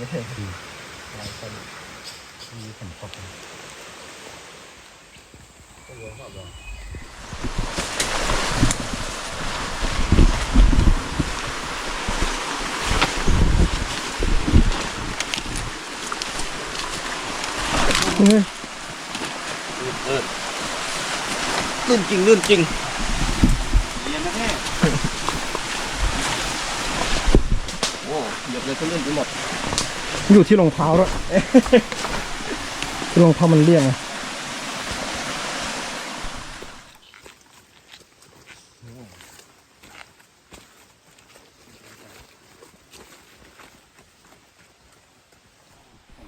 หลายคนมีฝนตกก็เยอะมากเลยลื่นจริงลื่นจริงเรียนนะแม่โอ้เหยียบเลยก็ลื่นไปหมด อยู่ที่รองเท้าด้วยที่รองเท้ามันเลี่ยงไง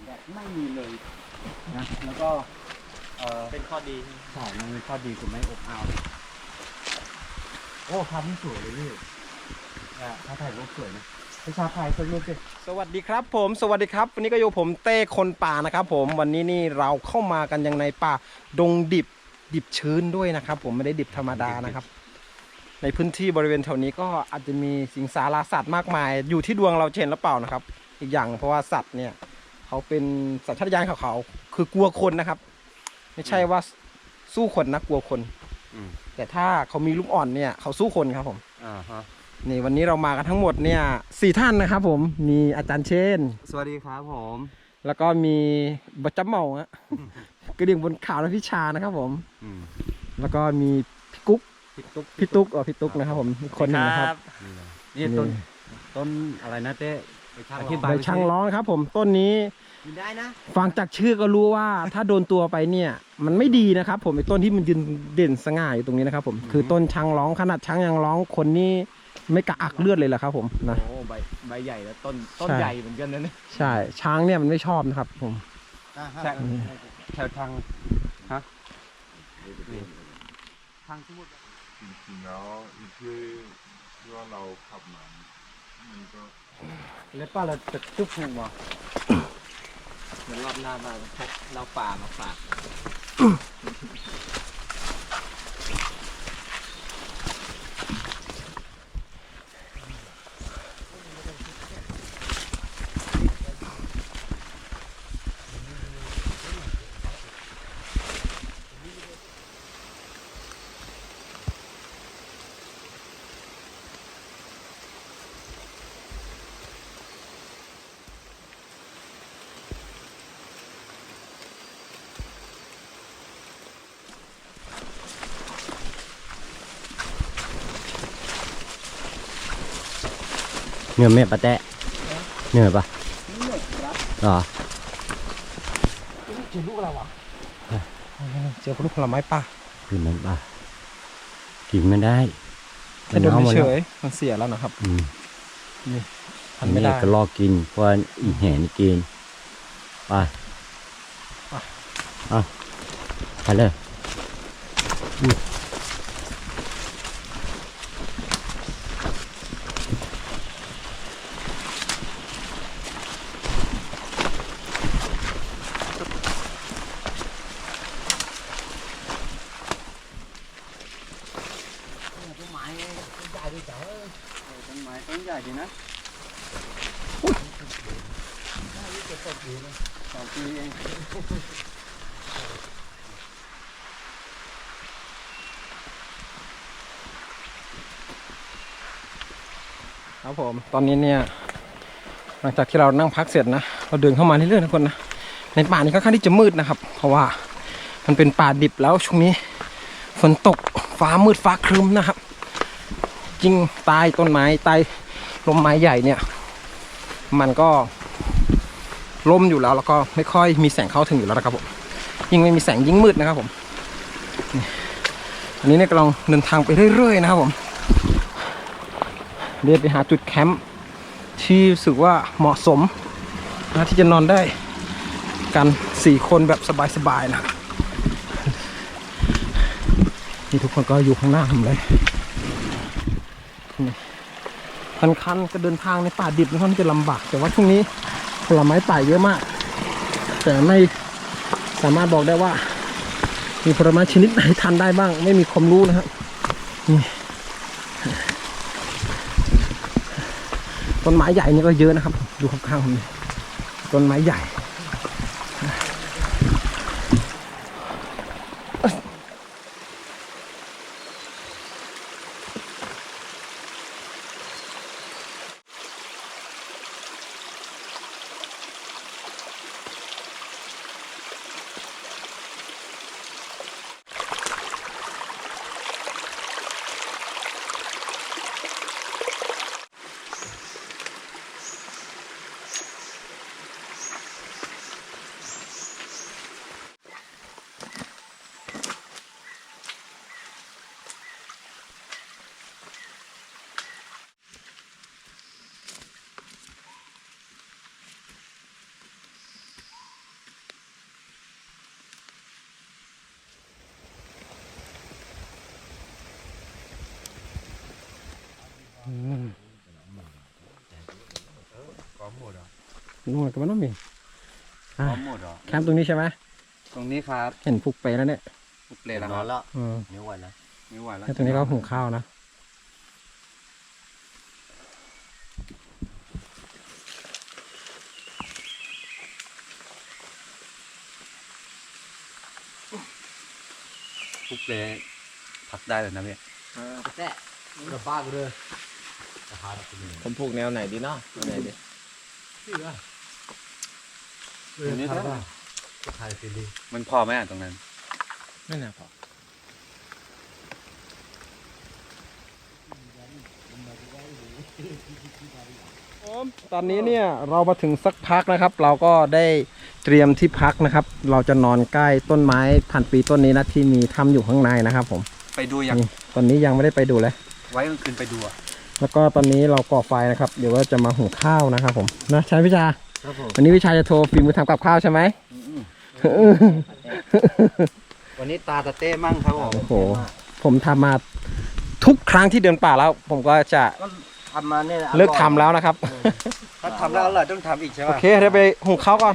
แบบไม่มีเลยนะแล้วก็เออเป็นข้อดีใช่มันมีข้อดีคือไม่อบอ้าวโอ้ภาพนี่สวยเลยพี่อะถ้าถ่ายรูปสวย นะพี่ชาถ่ายสักรูปสิสวัสดีครับผม สวัสดีครับ วันนี้ก็อยู่ผมเต้คนป่านะครับผม วันนี้นี่เราเข้ามากันยังในป่าดงดิบดิบชื้นด้วยนะครับ ผมไม่ได้ดิบธรรมดานะครับ ในพื้นที่บริเวณแถวนี้ก็อาจจะมีสิงสาราสัตว์มากมาย อยู่ที่ดวงเราเชนหรือเปล่านะครับ อีกอย่างเพราะว่าสัตว์เนี่ยเขาเป็นสัญชาตญาณของเขา คือกลัวคนนะครับ ไม่ใช่ว่าสู้คนนะกลัวคน อืมแต่ถ้าเขามีลูกอ่อนเนี่ย เขาสู้คนครับผม อ่าฮะ นี่วันนี้เรามากันทั้งหมดเนี่ยสี่ท่านนะครับผมมีอาจารย์เชน สวัสดีครับผม แล้วก็มีบัจจำเมาฮะกระดิ่งบนขาวและพิชานะครับผมอืมแล้วก็มีพี่กุ๊กพี่ตุ๊กพี่ตุ๊กเออพี่ตุ๊กนะครับผมอีกคนหนึ่งนะครับ นี่ต้นต้นอะไรนะเต้อธิบาใบยช่างร้องนะครับผมต้นนี้กินได้นะฟังจากชื่อก็รู้ว่าถ้าโดนตัวไปเนี่ย มันไม่ดีนะครับ ผมไอ้ต้นที่มันยืนเด่นสง่าอยู่ตรงนี้นะครับผมคือต้นช้างร้องขนาดช้างยังร้องคนนี้ ไม่กระอักเลือดเลยแหละครับผมนะ โอ้ใบใบใหญ่แล้วต้นต้นใช่ ใหญ่เหมือนกันนะเนี่ยใช่ช้างเนี่ยมันไม่ชอบนะครับ ผม แถวแถวทางฮะทางสมุทรจริงๆแล้วอีกที่ที่ว่าเราขับมามันก็แล้วป้าเราจะจุ๊บหัวเหมือนรอบหน้ามาพกเราป่ามาฝาก เหนื่อยไหมปะแตะเหนื่อยปะเหรอเจอลูกอะไรวะเจอลูกผลไม้ป่าคือมันปะกินไม่ได้แค่ดมอาาเฉแล้วยๆมันเสียแล้วนะครับอืมทันไม่ได้ก็ลอกกินเพราะอีแห่นี่กินไปไปเอาไปเลยอืม ต้นไม้ต้นใหญ่ด้วยจ้า ต้นไม้ต้นใหญ่ดีนะสองปีเอง ครับผมตอนนี้เนี่ยหลั งจากที่เรานั่งพักเสร็จนะเราเดินเข้ามาเรื่อยๆนะคนนะในป่านี้ค่อนข้างที่จะมืดนะครับ เพราะว่ามันเป็นป่าดิบแล้วช่วงนี้ฝนตกฟ้ามืดฟ้าครึ้มนะครับ จริงใต้ต้นไม้ใต้ลมไม้ใหญ่เนี่ย มันก็ล่มอยู่แล้วแล้วก็ไม่ค่อยมีแสงเข้าถึงอยู่แล้วนะครับผมยิ่งไม่มีแสงยิ่งมืดนะครับผมอันนี้เนี่ยกำลังเดินทางไปเรื่อยๆนะครับผมเดินไปหาจุดแคมป์ ที่รู้สึกว่าเหมาะสมนะที่จะนอนได้กันสี่คนแบบสบายๆนะ นี่ทุกคนก็อยู่ข้างหน้าผมเลยคันคันๆก็เดินทางในป่าดิบค่อนข้างที่จะลำบาก แต่ว่าช่วงนี้ผลไม้ป่าเยอะมาก แต่ไม่สามารถบอกได้ว่า มีผลไม้ชนิดไหนทานได้บ้าง ไม่มีความรู้นะครับนี่ ต้นไม้ใหญ่นี่ก็เยอะนะครับ ดูข้างๆผมนี่ต้นไม้ใหญ่ พร้อมหมดเหรอนู่นก็มันต้องมีพร้อมหมดเหรอแคมป์ตรงนี้ใช่ไหมตรงนี้ครับเห็นผูกไปแล้วเนี่ยปุกเลยแล้วครับอืมไม่ไหวแล้วไม่ไหวแล้วแล้วตรงนี้ก็หุงข้าวนะปุกเลยพักได้เลยนะพี่กระบ้าเลย ผมผูกแนวไหนดีเนาะแนวไหนดีตรงนี้ได้มันพอไหมอะตรงนั้นไม่น่าพอตอนนี้เนี่ยเรามาถึงสักพักนะครับ เราก็ได้เตรียมที่พักนะครับ เราจะนอนใกล้ต้นไม้พันปีต้นนี้นะที่มีถ้ำอยู่ข้างในนะครับ ผม ไปดูอย่างนี่ตอนนี้ยังไม่ได้ไปดูเลย ไว้กลางคืนไปดูอะ แล้วก็ตอนนี้เราก่อไฟนะครับ เดี๋ยวว่าจะมาหุงข้าวนะครับผมนะใช่พิชาครับผมวันนี้พิชาจะโทรฝีมือทำกับข้าวใช่ไหมวันนี้ตาตะเต้มั่งครับผมโอ้โหผมทำมาทุกครั้งที่เดินป่าแล้ว ผมก็จะทำมาเนี่ยเลิกทำแล้วนะครับถ้าทำแล้วอร่อยต้องทำอีกใช่โอป่ะเคเดี๋ยวไปหุงข้าวก่อน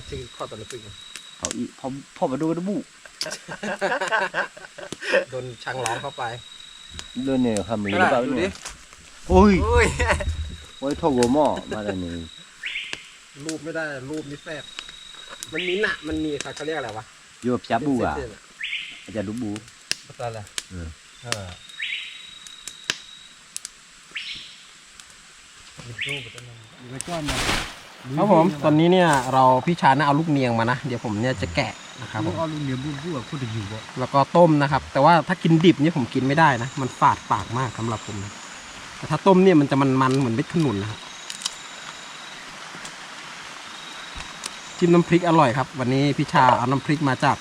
กทีข้อตอนนี้ปิงเอาอีพอพอมาดูดูบุโดนช่างร้องเข้าไปเรื่องเนี่ยทำมีนั่นแหละดูดิโอ้ยโอ้ยโอ้ยทอกัวหม้อมาแล้วนี่รูปไม่ได้รูปนี่แฟบมันมีหนะมันมีเขาเรียกอะไรวะอยู่กับจับบูอะเส้นๆอาจารย์รูบูอะไรเออ เออ ครับผมตอนนี้เนี่ยเราพี่ชานะเอาลูกเนียงมานะ เดี๋ยวผมเนี่ยจะแกะนะครับผมเอาลูกเนียบูบูอะพูดถึงอยู่บ่แล้วก็ต้มนะครับ แต่ว่าถ้ากินดิบเนี่ยผมกินไม่ได้นะ มันฝาดปากมากสำหรับผมนะแต่ถ้าต้มเนี่ยมันจะมันๆเหมือนเม็ดขนุนนะครับจิ้มน้ำพริกอร่อยครับ วันนี้พี่ชาเอาน้ำพริกมาจาก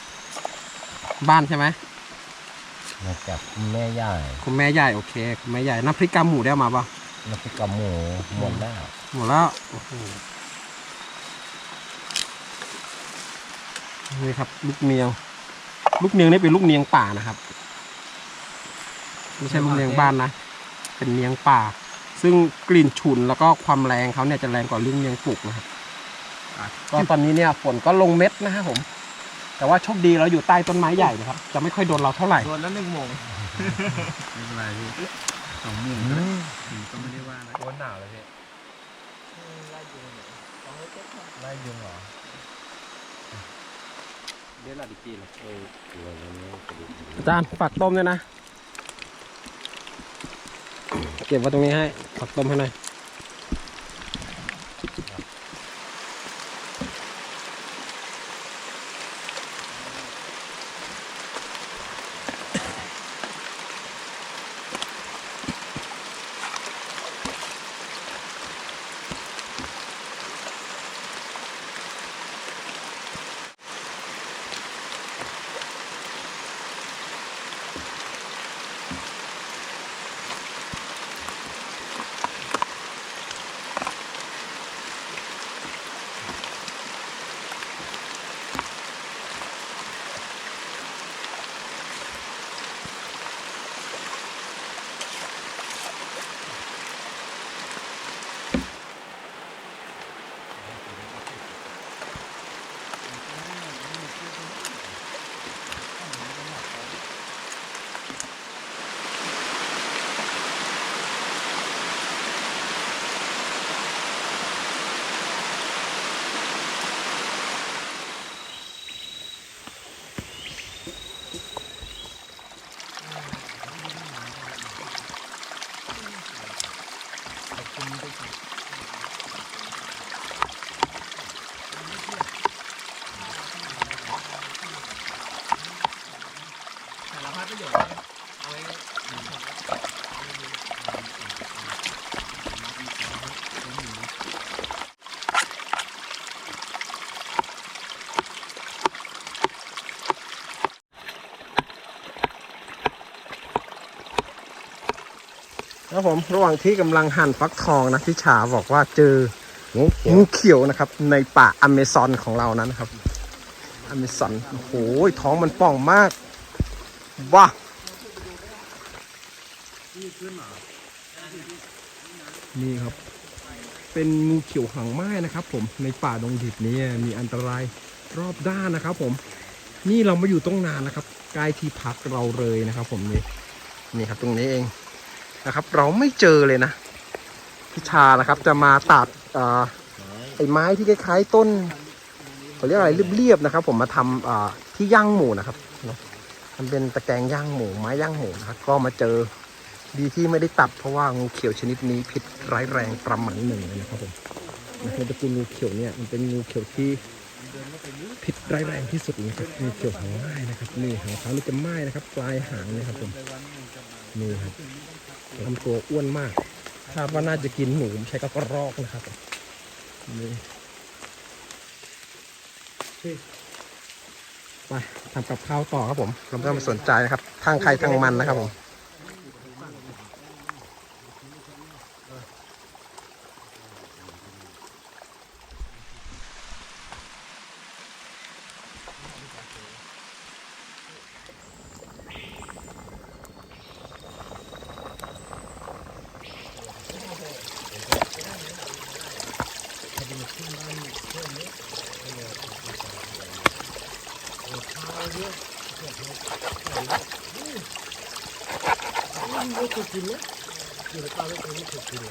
บ้านใช่ไหมมาจากคุณแม่ย่าคุณแม่ใหญ่โอเคคุณแม่ใหญ่น้ำพริกกาหมูได้เอามาปะน้ำพริกกะหมูหมดแล้วหมดแล้วโอ้โห นี่ครับ ลูกเนียง ลูกเนียงนี่เป็นลูกเนียงป่านะครับไม่ใช่ลูกเนียงบ้านนะเป็นเนียงป่า ซึ่งกลิ่นฉุนแล้วก็ความแรงเขาเนี่ยจะแรงกว่าเรื่องเนียงปลูกนะครับอะก็ตอนนี้เนี่ยฝนก็ลงเม็ดนะครับผม แต่ว่าโชคดีเราอยู่ใต้ต้นไม้ใหญ่นะครับ จะไม่ค่อยโดนเราเท่าไหร่โดนแล้วหนึ่งโมงไม่เป็นไรพี่สองหมื่นก็ได้ผมก็ไม่ได้ว่านะโดนหนาวเลยพี่ไล่ยุงเหรอเเดี๋ยวเราดีกีเลยเอออาจารย์ฝักต้มด้วยนะ เก็บไว้ตรงนี้ให้ฝักต้มให้หน่อย ครับผมระหว่างที่กำลังหั่นฟักทองนะพี่ชาบอกว่าเจองูเขียวนะครับ ในป่าอเมซอนของเรานั้นนะครับอเมซอนโอ้โหท้องมันป่องมากว้านี่ครับ เป็นงูเขียวหางไหม้นะครับผมในป่าดงดิบนี้มีอันตรายรอบด้านนะครับ ผม นี่เรามาอยู่ตรงนานนะครับใกล้ที่พักเราเลยนะครับ ผมนี่นี่ครับตรงนี้เอง นะครับ เราไม่เจอเลยนะพิชานะครับ จะมาตัดอ่อไอ้ไม้ที่คล้ายๆต้นเขาเรียกอะไรเรียบๆนะครับ ผมมาทำอ่อที่ย่างหมูนะครับเนอะมันเป็นตะแกรงย่างหมูไม้ย่างหมูนะครับก็มาเจอดีที่ไม่ได้ตัดเพราะว่างูเขียวชนิดนี้พิษร้ายแรงประมาณหนึ่งเลยนะครับผมในตระกูลงูเขียวเนี่ยมันเป็นงูเขียวที่ พิษร้ายแรงที่สุดนะครับงูเขียวหางไหม้นะครับนี่หางเขานี่จะไหม้นะครับ ปลายหางนี่ยครับผมนี่ครับลำตัวอ้วนมากคาดว่าน่าจะกินหนูใช่ก็กระรอกนะครับนี่ไปทำกับข้าวต่อครับผมเราไม่ต้องสนใจนะครับ ทางใครทางมันนะครับผม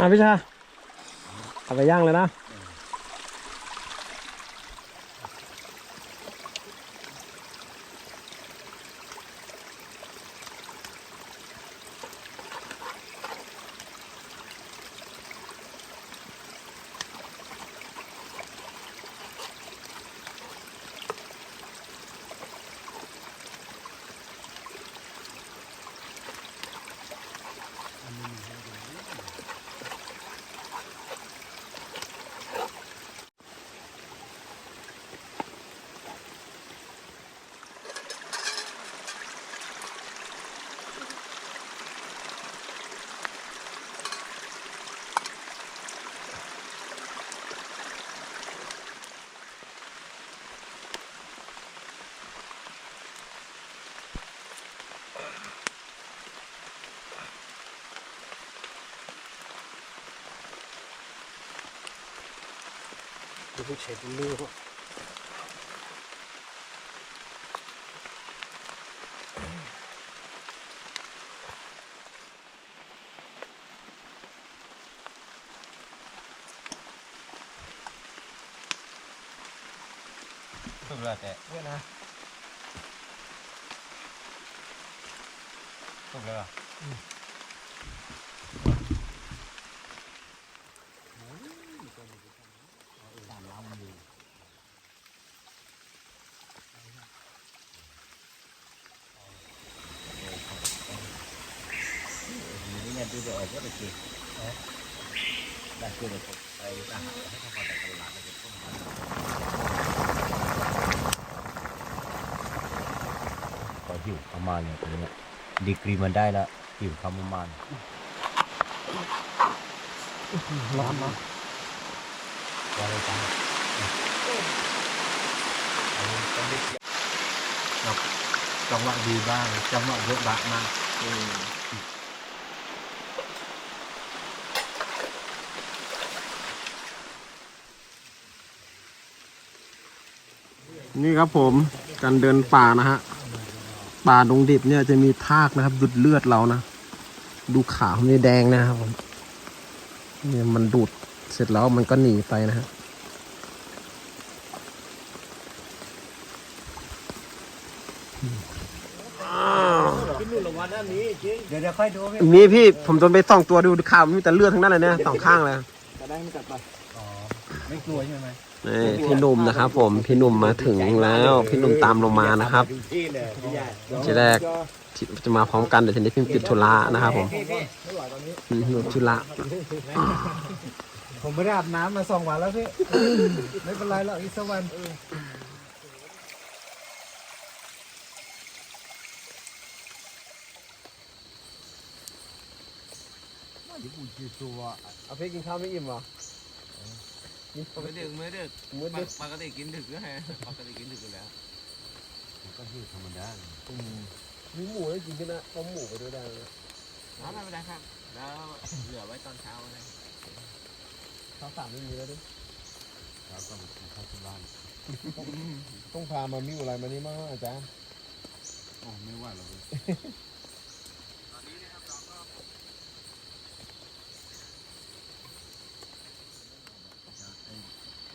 อะพี่ชาเอาไปย่างเลยนะ ผู้เชฟลูกถูกแล้วแต่ เนี่ยนะ ถูกแล้วเหรอ นี่เนี่ยดูจะออ กว่าตะกี้ได้คือเดี๋ยวผมไปอาหารให้ทำความตลาดแล้วก็ต้มมันก็หิวประมาณเนี่ยตรงนี้ดีกรีมันได้ล้วหิวคำประมาณร้อนเนาะว่าอะไรกันจังหวะดีบ้างจังหวะเยอะบะมาก นี่ครับผมการเดินป่านะฮะป่าดงดิบเนี่ยจะมีทากนะครับดูดเลือดเรานะดูขาวนี่แดงนะครับผมเนี่ยมันดูดเสร็จแล้วมันก็หนีไปนะฮะเดี๋ยวเดี๋ยวค่อยดูพี่มีพี่ผมจนไปส่องตัวดูข่าวมีแต่เลือดทั้งนั้นเลยเนี่ยสองข้างเลยไม่ก ลัวใช่ไหมนี่พี่หนุ่มนะครับ ผมพี่หนุ่มมาถึงแล้วพี่หนุ่มตามลงมานะครับ ที่เลยพี่ใหญ่ทีแรกที่จะมาพร้อมกันแต่ทีนี้พี่ติดธุระนะครับผมอืมหนุ่มธุระผมไม่ได้อาบน้ำมาสองวันแล้วพี่ ไม่เป็นไรหรอกอีกสักวันเอาพี่กินข้าวไม่อิ่มเหรอ ไม่ดึกไม่ดึกมืดดึกปกติกินดึกก็ไงปกติกินดึกอยู่แล้วก็หิวธรรมดามีหมูให้กินด้วยนะต้มหมูไปด้วยได้นะน้ำไม่เป็นไรครับ แล้วเหลือไว้ตอนเช้าอะไรข้าวสารไม่มีแล้วดิแล้วก็เข้าที่บ้านต้องพามามิวอะไรมานี่มากอาจารย์โอ้ไม่ว่าหรอก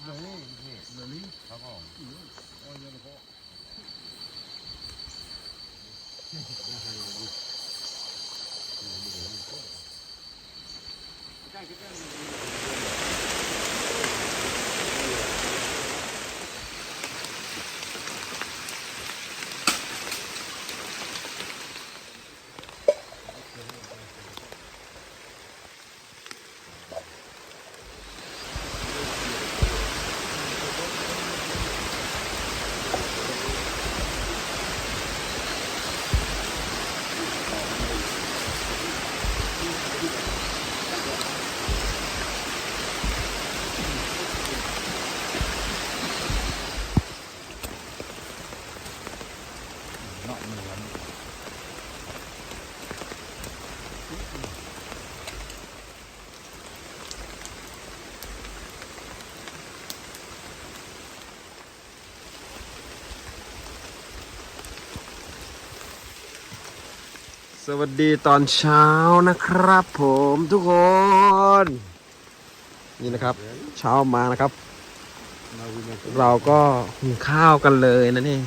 เลยนี่เลยนี่ครับผมโอ้ยเยอะเลยพ่อใกล้ใกล้ สวัสดีตอนเช้านะครับผมทุกคน นี่นะครับ เช้ามานะครับ เราก็หุงข้าวกันเลยนะนี่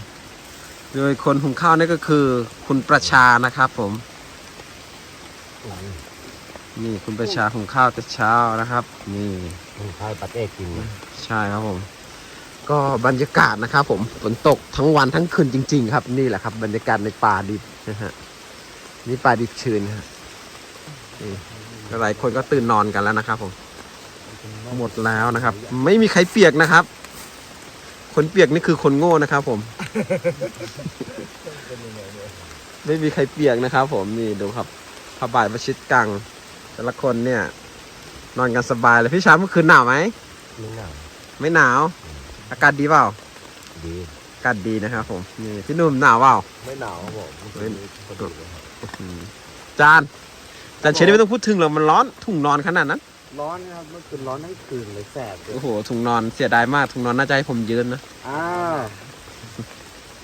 โดยคนหุงข้าวนี่ก็คือ คุณประชานะครับผม นี่คุณประชาหุงข้าวแต่เช้านะครับ นี่ข้าวปัดเอกกินใช่ครับผม ก็บรรยากาศนะครับผมฝนตกทั้งวันทั้งคืนจริง ๆ ครับ นี่แหละครับ บรรยากาศในป่าดิบนะฮะ นี่ป่าดิบชื้นฮะนี่หลายคนก็ตื่นนอนกันแล้วนะครับผมหมดแล้วนะครับ ไม่มีใครเปียกนะครับ คนเปียกนี่คือคนโง่นะครับ ผม ไม่มีใครเปียกนะครับ ผมนี่ดูครับผ้าใบประชิดกัง แต่ละคนเนี่ย นอนกันสบายเลยพี่ช้างเมื่อคืนหนาวไหมไม่หนาวไม่หนาว อากาศดีเปล่าดี อากาศดีนะครับผมนี่พี่หนุ่มหนาวเปล่า ไม่หนาวครับผมไม่อืมจานจานเชนไม่ต้องพูดถึงหรอกมันร้อนถุงนอนขนาดนั้นร้อนนะครับเมื่อคืนร้อนทั้งคืนเลยแสบเลยโอ้โหถุงนอนเสียดายมากถุงนอนน่าจะให้ผมยืนนะอ้าว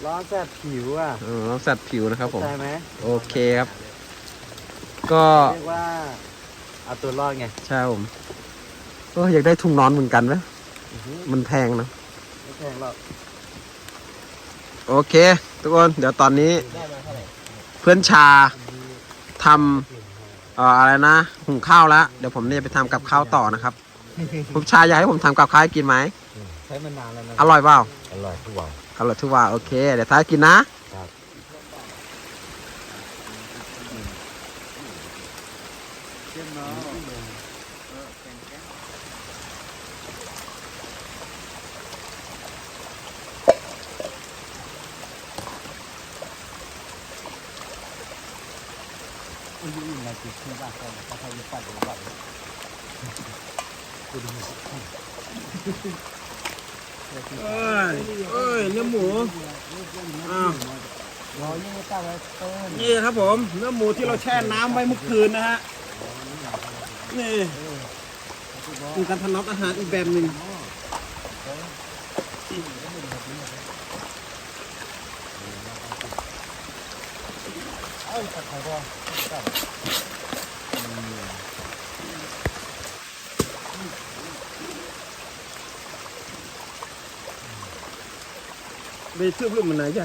ร้อนแสบผิวอะเออต้องสัตว์ผิวนะครับผมใช่ไหมโอเคครับ ก็เรียกว่าเอาตัวรอดไงใช่ครับผมก็อยากได้ถุงนอนเหมือนกันไหมอื้อหือมันแพงนะไม่แพงหรอก โอเค ทุกคน เดี๋ยวตอนนี้ เพื่อนชาทำเอ่ออะไรนะ หุงข้าวแล้ว เดี๋ยวผมเนี่ยไปทำกับข้าวต่อนะครับผมชาอยากให้ผมทำกับข้าวให้กินไหม ใช้มานานแล้วนะอร่อยเปล่า อร่อยทุกวันอร่อยทุกว่าโอเค เดี๋ยวท้ายกินนะอุ้ยอุ้ยมาติดที่บ้านเขาเขาเขาอยู่ปั่นอยู่บ้านเอ้ยเอ้ยเนื้อหมูอ้าวรอยิ่งไม่ตั้งไว้ต้นนี่ครับผมเนื้อหมูที่เราแช่น้ำไว้เมื่อคืนนะฮะนี่คือการทำน้ำอาหารอีกแบบหนึ่ง Beytü belum menayah je.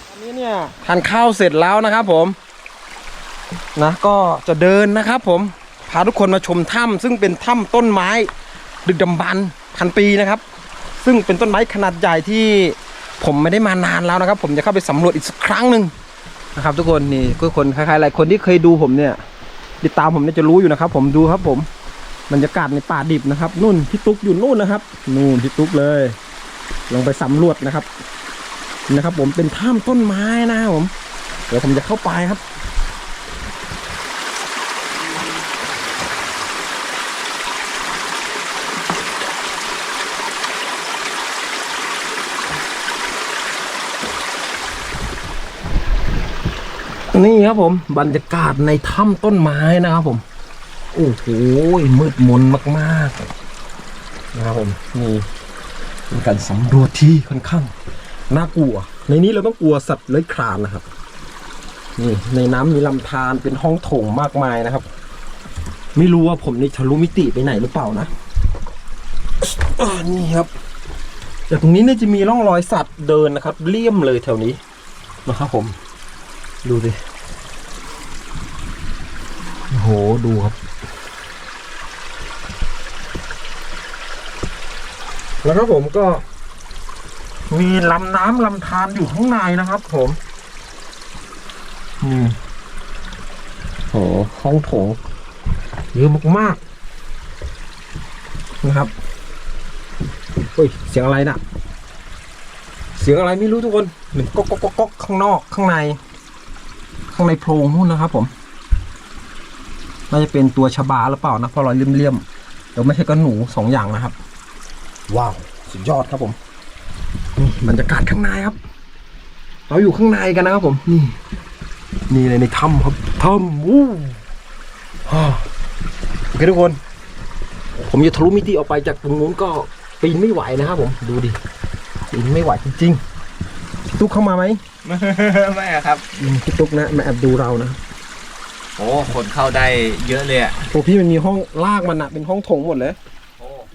นนี้เนี่ยทานข้าวเสร็จแล้วนะครับผม นะก็จะเดินนะครับผม พาทุกคนมาชมถ้ำซึ่งเป็นถ้ำต้นไม้ดึกดำบรรพ์พันปีนะครับ ซึ่งเป็นต้นไม้ขนาดใหญ่ที่ผมไม่ได้มานานแล้วนะครับ ผมจะเข้าไปสำรวจอีกสักครั้งหนึ่งนะครับ ทุกคนนี่ทุกคนคล้ายๆหลายคนที่เคยดูผมเนี่ย ติดตามผมเนี่ยจะรู้อยู่นะครับ ผมดูครับผมบรรยากาศในป่าดิบนะครับนู่นพี่ตุ๊กอยู่นู่นนะครับ นู่นพี่ตุ๊กเลย ลงไปสำรวจนะครับ นะครับ ผมเป็นถ้ำต้นไม้นะครับผม เดี๋ยวผมจะเข้าไปครับนี่ครับผมบรรยากาศในถ้ำต้นไม้นะครับผม โอ้โหมืดมนมาก ๆ นะครับผมนี่เป็นการสำรวจที่ค่อนข้าง น่ากลัว ในนี้เราต้องกลัวสัตว์เลื้อยคลานนะครับ นี่ในน้ำมีลำธารเป็นห้องโถงมากมายนะครับ ไม่รู้ว่าผมนี่ทะลุมิติไปไหนหรือเปล่านะนี่ครับจากตรงนี้เนี่ยจะมีร่องรอยสัตว์เดินนะครับ เลี่ยมเลยแถวนี้นะครับผม ดูสิโหดูครับ แล้วก็ผมก็ มีลำน้ำลำธารอยู่ข้างในนะครับผมอืมโหห้องโถงเยอะมากๆนะครับเฮ้ยเสียงอะไรน่ะ เสียงอะไรไม่รู้ทุกคนหนก๊อกก๊อกก๊อกก๊อกข้างนอกข้างใน ข้างในโพรงนู่นนะครับ ผมน่าจะเป็นตัวชบาหรือเปล่านะเพราะรอยเลี่ยมๆเดี๋ยวไม่ใช่ก็หนูสองอย่างนะครับ ว้าว สุดยอดครับผม บรรยากาศข้างในครับ เราอยู่ข้างในกันนะครับผม นี่ นี่เลยในถ้ำครับถ้ำวู้ฮ่าโอเคทุกคน ผมจะทะลุมิติออกไปจากตรงนู้นก็ปีนไม่ไหวนะครับผม ดูดิ ปีนไม่ไหวจริงๆพี่ตุ๊กเข้ามาไหม ไม่อะครับอืมพี่ตุ๊กนะมาแอบดูเรานะ โอ้ คนเข้าได้เยอะเลยอะโอ้พี่มันมีห้องลากมันอะเป็นห้องโถงหมดเลยโอ้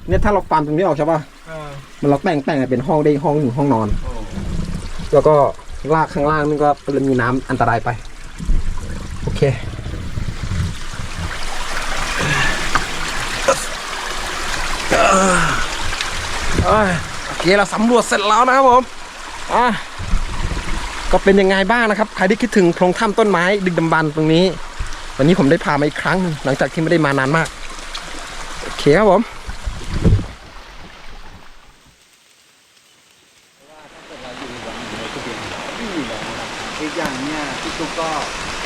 เนี่ยถ้าเราฟันตรงนี้ออกใช่ป่ะเออมันเราแต่งแต่งเป็นห้องได้ห้องหนึ่งห้องนอนแล้วก็ลากข้างล่างนี่ก็จะมีน้ำอันตรายไป โอเคเอ้ยโอเคเราสำรวจเสร็จแล้วนะครับผมอะก็เป็นยังไงบ้างนะครับ ใครที่คิดถึงโพรงถ้ำต้นไม้ดึกดำบรรพ์ตรงนี้ วันนี้ผมได้พามาอีกครั้งหนึ่งหลังจากที่ไม่ได้มานานมาก โอเคครับผม อีกอย่างเนี่ยพี่ตุ๊กก็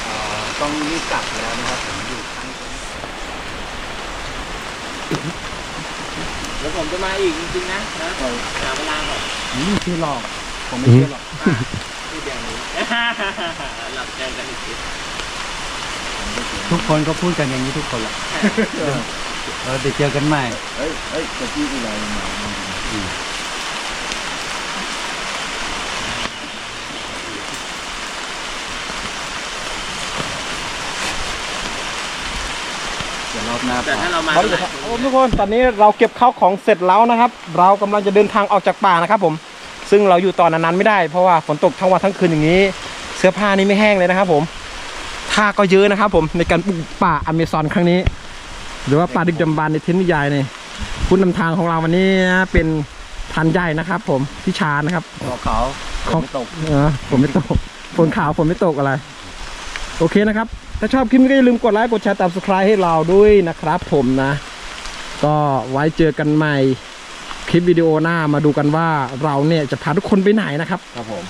เอ่อต้องรีบกลับแล้วนะครับผมอยู่ข้างแล้วผมจะมาอีกจ ริงๆนะนะหาเวลาก่อนนี่คือหลอก ผมไม่เชื่อหรอกพูดอย่างนี้ หลับเจอกันอีกทีทุกคนก็พูดกันอย่างนี้ทุกคนแหละเออเดี๋ยวเจอกันใหม่เอ้ยเอ้ยตะกี้อะไรมา เดี๋ยวรอบหน้าแต่ถ้าเรามาครับทุกคนตอนนี้เราเก็บข้าวของเสร็จแล้วนะครับ เรากำลังจะเดินทางออกจากป่านะครับ ผม ซึ่งเราอยู่ต่อนานๆไม่ได้เพราะว่าฝนตกทั้งวันทั้งคืนอย่างนี้ เสื้อผ้านี่ไม่แห้งเลยนะครับ ผมท่าก็เยอะนะครับ ผมในการปลูกป่าอเมซอนครั้งนี้ หรือว่าป่าดึกดำบรรพ์ในเทนนิยายเนี่ยคุณนำทางของเราวันนี้นะเป็นพันใหญ่นะครับ ผมพี่ชานะครับขอเขาของไม่ตกเออผมไม่ตกฝนขาวฝนไม่ตกอะไร โอเคนะครับ ถ้าชอบคลิปนี้ก็อย่าลืมกดไลค์กดแชร์ตาม subscribe ให้เราด้วยนะครับผมนะ ก็ไว้เจอกันใหม่คลิปวิดีโอหน้ามาดูกันว่าเราเนี่ยจะพาทุกคนไปไหนนะครับ ครับผม